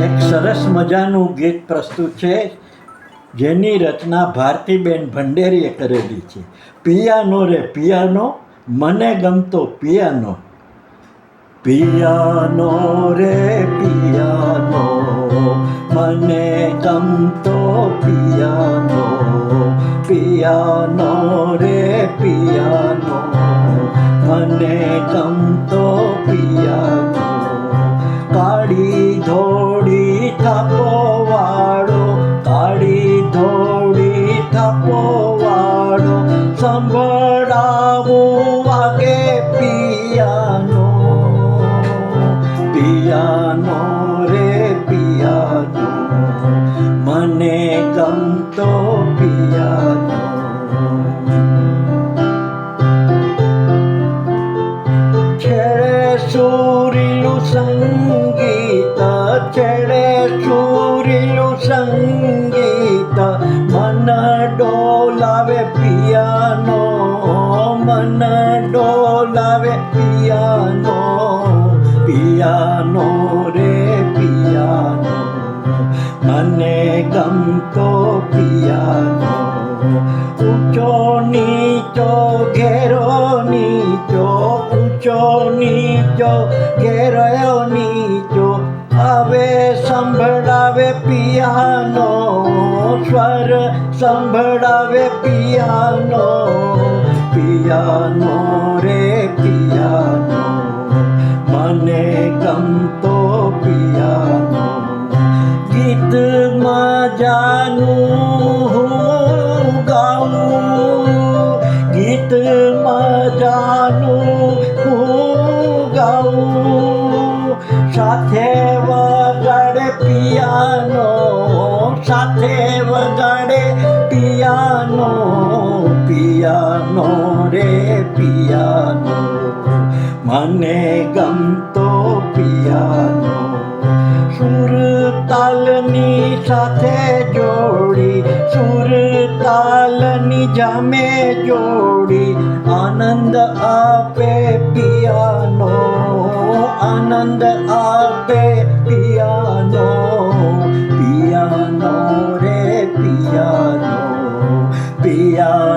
એક સરસ મજાનું ગીત પ્રસ્તુત છે, જેની રચના ભારતીબેન ભંડેરીએ કરેલી છે. પિયાનો રે પિયાનો, મને ગમતો પિયાનો. પિયાનો રે પિયાનો, મને ગમતો પિયાનો. પિયાનો રે પિયાનો, મને ગમતો પિયાનો. যাব আগে পিয়ানো পিয়ানো রে পিয়ানো, মনে কম তো পিয়ানো। ছেড়ে সুরিলু সংগীত, ছেড়ে সুরিলু সংগীত, মন ডোলাবে পিয়া ave piano, piano re piano, mane canto piano, ucho nicho quiero nicho, ucho nicho quiero nicho, ave sanbrave piano, swar sanbrave piano, piano. Piano સાથે વગાડે, પિયાનો પિયાનો રે, પિયાનો. મને ગમતો પિયાનો. સુર તાલની સાથે જોડી સુર તાલની જામે જોડી, આનંદ આપે પિયાનો, આનંદ આપે પિયાનો.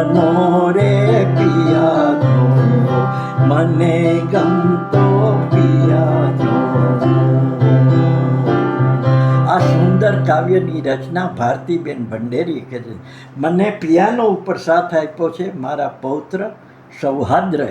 પિયાનો રે પિયાનો મને ગમતો પિયાનો આ સુંદર કાવ્યની રચના ભારતીબેન ભંડેરી કે છે મને પિયાનો ઉપર સાથ આપ્યો છે મારા પૌત્ર સૌહાદ્રએ